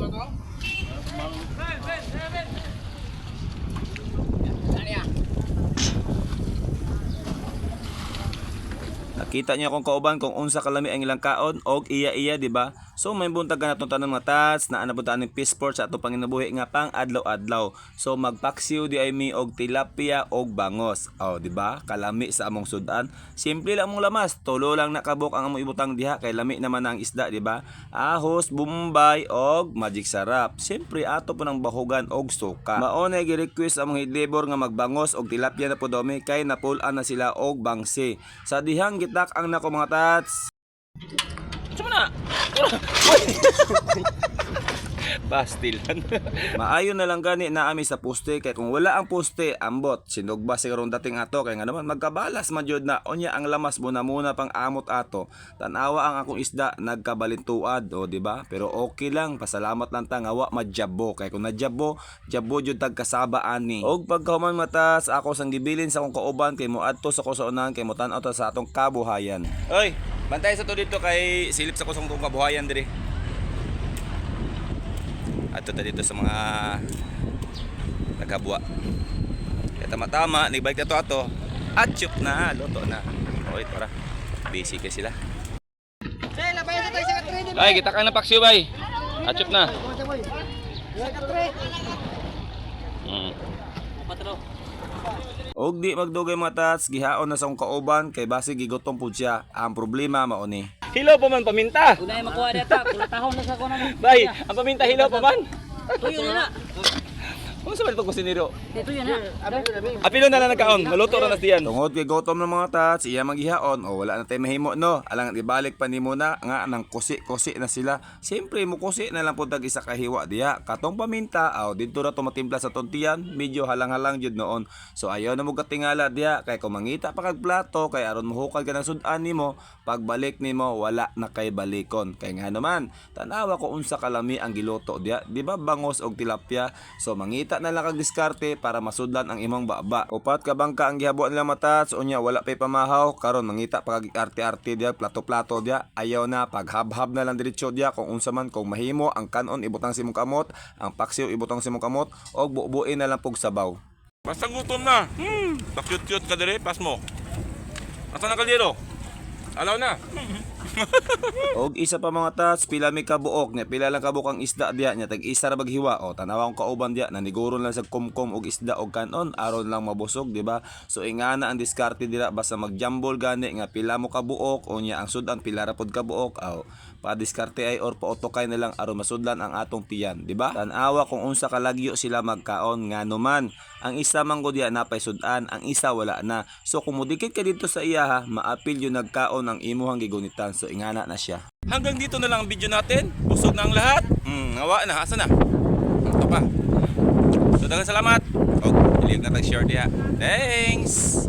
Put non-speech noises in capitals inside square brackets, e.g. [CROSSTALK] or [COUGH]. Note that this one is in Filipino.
Ja, genau. Nakita niya kung kauban kung unsa kalami ang ilang kaon og iya-iya di ba? So may buntag ka natong tanan mga tats na anabutan ng fish sport sa ato panginabuhi nga pang adlaw-adlaw. So magpaksiw di ay mi og tilapia og bangos. Oh, di ba? Kalami sa among sudan. Simple lang mong lamas, tulo lang nakabok ang among ibutang diha kay lami naman ang isda, di ba? Ahos, bumbay og magic sarap. Siyempre ato po ng bahugan og suka. Mao na gi-request among hidlibor nga magbangos og tilapia na po domi kay napulan na sila og bangsi. Sa dihang ang nako mga tats. Suma [LAUGHS] na. Pastilan. [LAUGHS] Maayo na lang gani na ami sa poste kay kung wala ang poste ambot. Sinugba siguro dating ato? Kay nga naman magkabalas man jud na. Unya ang lamas mo na muna pang amot ato. Tanawa ang akong isda nagkabalintuad o di ba? Pero okay lang pasalamat lang ta nga wa madjabo kay kung nadjabo jabo jud tag kasaba ani. Og pagkahuman mata sa ako sang gibilin sa akong kauban kay mo adto sa ko sa unahan kay mo tan-aw ta sa atong kabuhayan. Oy bantay sa to dito kay silip sa kusong tong kabuhayan diri ato ta dito sa mga naghabwa tama-tama nagbalik na to ato at chup na luto na okay para busy kay sila ay kita ka na paksiw bay at chup na Sa katre. mm. Og di magdugay mga tats, gihaon na sa kauban kay basi gigutom pud siya. Ang problema mao ni. Hilaw pa man paminta. Unay makuha data, kulatahon na sa kuno. Bay, ang paminta hilaw pa man. Tuyo na na. Kung sa balik kusiniro? Dito yun na. Apilo na lang nagkaon, maluto ra na diyan. Tungod kay gutom ng mga tats, iya maghihaon o wala na tay mahimo no. Alang ibalik pa nimo na nga nang kusi-kusi na sila. Siyempre mo kusi na lang pud isa kahiwa diha. Katong paminta aw didto ra to matimpla sa tontiyan, medyo halang-halang jud noon. So ayaw na mo katingala diha kay kung mangita pa kag plato kay aron mohukal ka ng sudan nimo, pagbalik nimo wala na kay balikon. Kay nga naman, tanawa ko unsa kalami ang giluto diha. Di ba bangos og tilapia? So mangita na lang kag diskarte para masudlan ang imong baba. Upat ka bangka ang gihabuan nila mata, so unya wala pay pamahaw, karon mangita pa kag arte-arte diya, plato-plato diya. Ayaw na paghab-hab na lang diretso diya kung unsa man kung mahimo ang kanon ibutang simong kamot, ang paksiw ibutang simong kamot og bubuin na lang pug sabaw. Basta gutom na. Hmm. Pa-cute-cute ka dire, pas mo. Asa na kaldero? Alaw na. [LAUGHS] Og isa pa mga tats, pila mi kabuok nya pila lang kabuok ang isda diya nya tag isa ra baghiwa o tanawa ang kauban diya naniguron lang sa kumkum og isda og kanon aron lang mabusog di ba? So ingana ang diskarte dira basta magjambol gani nga pila mo kabuok o nya ang sudan pila ra kabuok aw pa diskarte ay or paotokay na lang aron masudlan ang atong tiyan di ba? Tanawa kung unsa kalagyo sila magkaon nga numan ang isa man ko diya napay sudan ang isa wala na. So kung mudikit ka dito sa iya ha, maapil yung nagkaon ang imuhang gigunitan so ingana na siya. Hanggang dito na lang ang video natin. Busog na ang lahat. Hmm, ngawa na. Asa na? Ito pa. So, dagang salamat. O, ilig na tag-share diya. Thanks!